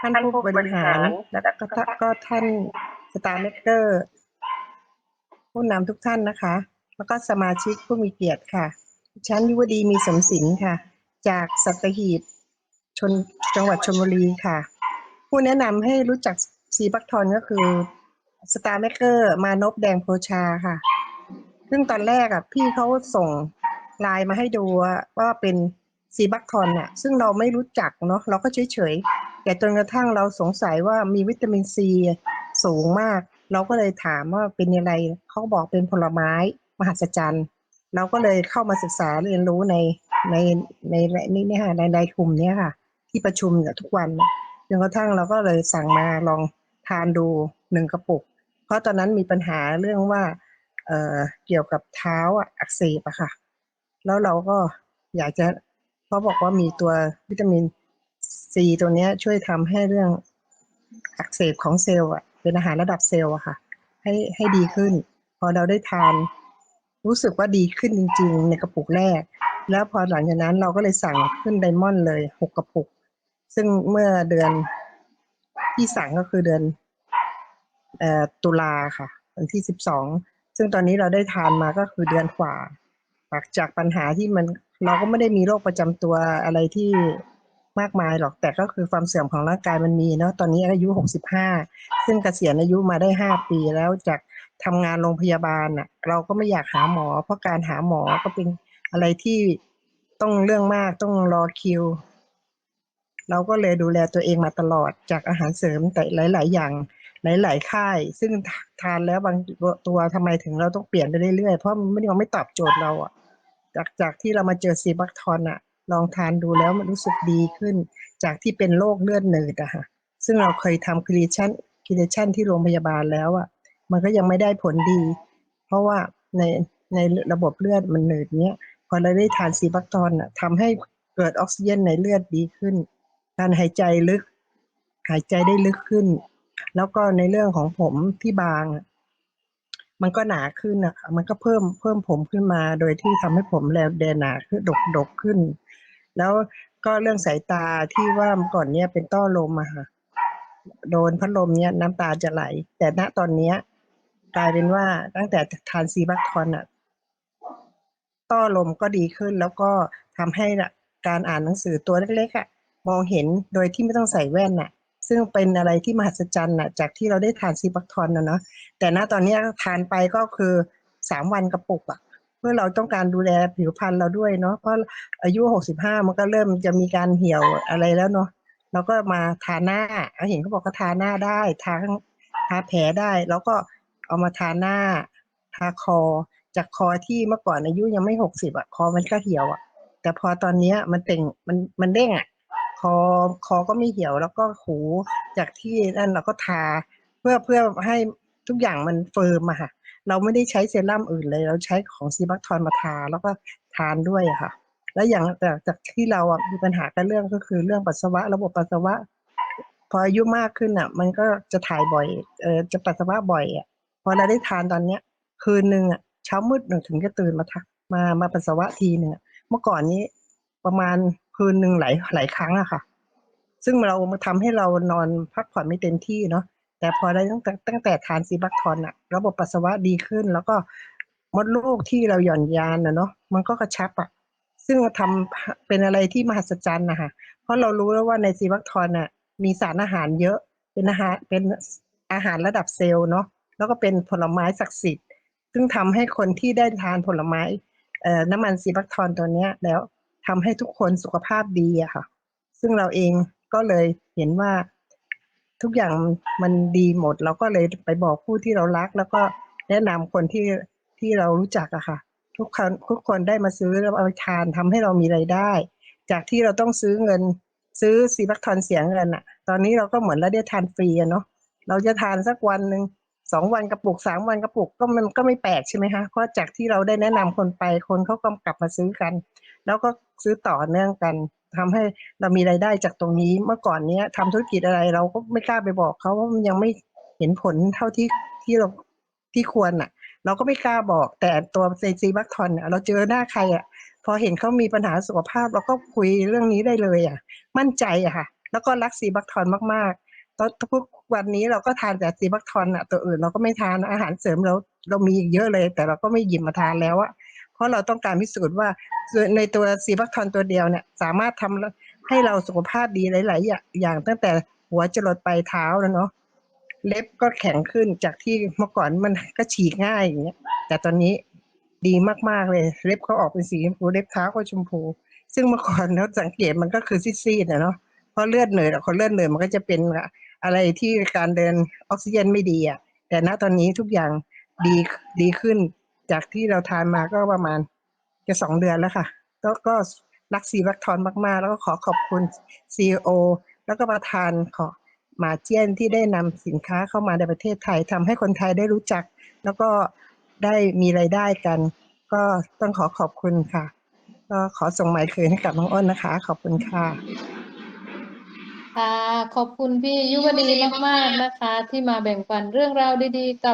ท่านผู้บริหาร และก็ก็ท่านสตาร์เมเกอร์ ผู้นำทุกท่านนะคะ แล้วก็สมาชิกผู้มีเกียรติค่ะดิฉันยุวดีมีสมศิลป์ค่ะ จากสัตหีบชนจังหวัดชลบุรีค่ะ ผู้แนะนำให้รู้จักซีบักทอนก็คือสตาร์เมเกอร์มานพแดงโพชาค่ะ ซึ่งตอนแรกอะพี่เขาส่งไลน์มาให้ดูว่าเป็น ซีบักทอนอะซึ่งเราไม่รู้จักเนาะเราก็เฉยๆแต่จนกระทั่งเราสงสัยว่ามีวิตามินซีสูงมาก เราก็เลยถามว่าเป็นอะไรเขาบอกเป็นผลไม้มหัศจรรย์ เราก็เลยเข้ามาศึกษาเรียนรู้ในในในในนี่เนี่ยค่ะในในกลุ่มเนี้ยค่ะ ที่ประชุมเนี่ยทุกวันจนกระทั่งเราก็เลยสั่งมาลองทานดูหนึ่งกระปุก เพราะตอนนั้นมีปัญหาเรื่องว่าเอ่อเกี่ยวกับเท้าอักเสบอะค่ะ แล้วเราก็อยากจะ เขาบอกว่ามีตัววิตามินซีตัวเนี้ยช่วยทำให้เรื่องอักเสบของเซลล์อะเป็นอาหารระดับเซลล์อะค่ะ ให้ให้ดีขึ้น พอเราได้ทาน รู้สึกว่าดีขึ้นจริง ๆ ในกระปุกแรก แล้วพอหลังจากนั้นเราก็เลยสั่งขึ้นไดมอนด์เลยหกกระปุก ซึ่งเมื่อเดือนที่สั่งก็คือเดือนตุลาค่ะ วันที่สิบสองซึ่งตอนนี้เราได้ทานมาก็คือเดือนกว่าจากจากปัญหาที่มัน เราก็ไม่ได้มีโรคประจำตัวอะไรที่มากมายหรอก แต่ก็คือความเสื่อมของร่างกายมันมีเนาะตอนนี้อายุหกสิบห้าซึ่งเกษียณอายุมาได้ห้าปีแล้วจากทำงานโรงพยาบาลน่ะ เราก็ไม่อยากหาหมอ เพราะการหาหมอก็เป็นอะไรที่ต้องเรื่องมากต้องรอคิว เราก็เลยดูแลตัวเองมาตลอดจากอาหารเสริมแต่หลาย ๆ อย่างหลาย ๆ ค่าย ซึ่งทานแล้วบางตัวทำไมถึงเราต้องเปลี่ยนไปเรื่อย ๆ เพราะมันไม่ยังไม่ตอบโจทย์เราอะ จากจากที่เรามาเจอซีบักทอนอะลองทานดูแล้วมันรู้สึกดีขึ้น จากที่เป็นโรคเลือดหนืดอะค่ะซึ่งเราเคยทำคลิชันคลิชันที่โรงพยาบาลแล้วอะมันก็ยังไม่ได้ผลดี เพราะว่าในในระบบเลือดมันหนืดเนี้ยพอเราได้ทานซีบักทอนอะทำให้เกิดออกซิเจนในเลือดดีขึ้น การหายใจลึก หายใจได้ลึกขึ้น แล้วก็ในเรื่องของผมที่บางอะ มันก็หนาขึ้นอะค่ะมันก็เพิ่มเพิ่มผมขึ้นมา โดยที่ทำให้ผมแลแดหนาขึ้นดกดกขึ้น แล้วก็เรื่องสายตาที่ว่าเมื่อก่อนเนี้ยเป็นต้อลมอะค่ะ โดนพัดลมเนี้ยน้ำตาจะไหล แต่ณตอนเนี้ยกลายเป็นว่าตั้งแต่ทานซีบักทอนอะต้อลมก็ดีขึ้น แล้วก็ทำให้การอ่านหนังสือตัวเล็กๆอะมองเห็นโดยที่ไม่ต้องใส่แว่นน่ะ ซึ่งเป็นอะไรที่มหัศจรรย์นะจากที่เราได้ทานซีบักทอนนะเนาะแต่ณตอนนี้ทานไปก็คือสามวันกระปุกอะเพื่อเราต้องการดูแลผิวพรรณเราด้วยเนาะเพราะอายุหกสิบห้ามันก็เริ่มจะมีการเหี่ยวอะไรแล้วเนาะเราก็มาทาหน้าเราเห็นเขาบอกก็ทาหน้าได้ทาทาแผลได้ แล้วก็เอามาทาหน้า ทาคอ จากคอที่เมื่อก่อนอายุยังไม่หกสิบอะคอมันก็เหี่ยวอะแต่พอตอนนี้มันเต่งมันมันเด้งอะ คอคอก็ไม่เหี่ยวแล้วก็หูจากที่นั่นเราก็ทา เพื่อเพื่อให้ทุกอย่างมันเฟิร์มอะค่ะ เราไม่ได้ใช้เซรั่มอื่นเลย เราใช้ของซีบักทอนมาทาแล้วก็ทานด้วยอะค่ะ แล้วอย่างจากจากที่เราอะมีปัญหากันเรื่องก็คือเรื่องปัสสาวะระบบปัสสาวะ พออายุมากขึ้นอะมันก็จะถ่ายบ่อยเออจะปัสสาวะบ่อยอะพอเราได้ทานตอนเนี้ย คืนหนึ่งอะเช้ามืดหนึ่งถึงจะตื่นมาทักมามาปัสสาวะทีหนึ่งเมื่อก่อนนี้ประมาณ คืนหนึ่งหลายหลายครั้งอะค่ะ ซึ่งเราทำให้เรานอนพักผ่อนไม่เต็มที่เนาะแต่พอได้ตั้งแต่ตั้งแต่ทานซีบักทอนอะระบบปัสสาวะดีขึ้น แล้วก็มดลูกที่เราหย่อนยานอะเนาะมันก็กระชับอะซึ่งทำเป็นอะไรที่มหัศจรรย์นะคะเพราะเรารู้แล้วว่าในซีบักทอนอะมีสารอาหารเยอะเป็นอาหารเป็นอาหารระดับเซลล์เนาะแล้วก็เป็นผลไม้ศักดิ์สิทธิ์ ซึ่งทำให้คนที่ได้ทานผลไม้เอ่อน้ำมันซีบักทอนตัวเนี้ยแล้ว ทำให้ทุกคนสุขภาพดีอะค่ะ ซึ่งเราเองก็เลยเห็นว่าทุกอย่างมันดีหมด เราก็เลยไปบอกผู้ที่เรารัก แล้วก็แนะนำคนที่ที่เรารู้จักอะค่ะ ทุกคนทุกคนได้มาซื้อแล้วเอาไปทานทำให้เรามีไรายได้ จากที่เราต้องซื้อเงินซื้อซีบักทอนเสียงเงินอะตอนนี้เราก็เหมือนเราได้ทานฟรีอะเนาะเราจะทานสักวันหนึ่งสองวันกระปุกสามวันกระปุกก็มันก็ไม่แปลกใช่ไหมคะเพราะจากที่เราได้แนะนำคนไปคนเขาก็กลับมาซื้อกัน แล้วก็ซื้อต่อเนื่องกันทำให้เรามีรายได้จากตรงนี้เมื่อก่อนเนี้ยทำธุรกิจอะไรเราก็ไม่กล้าไปบอกเขาว่ามันยังไม่เห็นผลเท่าที่ที่เราที่ควรอะ เราก็ไม่กล้าบอกแต่ตัวเซซีบัคทอนเนี่ยเราเจอหน้าใครอะ พอเห็นเขามีปัญหาสุขภาพ เราก็คุยเรื่องนี้ได้เลยอะ มั่นใจอะค่ะ แล้วก็รักซีบักทอนมากๆตอนทุกวันนี้เราก็ทานแต่ซีบักทอนอะตัวอื่นเราก็ไม่ทานอาหารเสริมเราเรามีเยอะเลย แต่เราก็ไม่หยิบมาทานแล้วอะเพราะเราต้องการพิสูจน์ว่า ในตัวซีบักทอนตัวเดียวเนี่ย สามารถทำให้เราสุขภาพดีหลาย ๆ อย่างตั้งแต่หัวจรดปลายเท้าแล้วเนาะเล็บก็แข็งขึ้นจากที่เมื่อก่อนมันก็ฉีกง่ายอย่างเงี้ย แต่ตอนนี้ดีมาก ๆ เลย เล็บเขาออกเป็นสีชมพูเล็บเท้าก็ชมพู ซึ่งเมื่อก่อนเราสังเกตมันก็คือซีดๆนะเนาะเพราะเลือดเหนื่อยคนเลือดเหนื่อยมันก็จะเป็นอะไรที่การเดินออกซิเจนไม่ดีอะแต่ณตอนนี้ทุกอย่างดีดีขึ้นจากที่เราทานมาก็ประมาณ จะสองเดือนแล้วค่ะแล้วก็รักซีรักทอนมาก ๆ แล้วก็ขอขอบคุณซีอแล้วก็ประธานขอมาเจียนที่ได้นำสินค้าเข้ามาในประเทศไทยทำให้คนไทยได้รู้จัก แล้วก็ได้มีรายได้กัน ก็ต้องขอขอบคุณค่ะ ก็ขอส่งไมค์คืนให้กับน้องอ้นนะคะ ขอบคุณค่ะค่ะขอบคุณพี่ยุวดีมาก ๆ นะคะ ที่มาแบ่งปันเรื่องราวดี ๆ กับ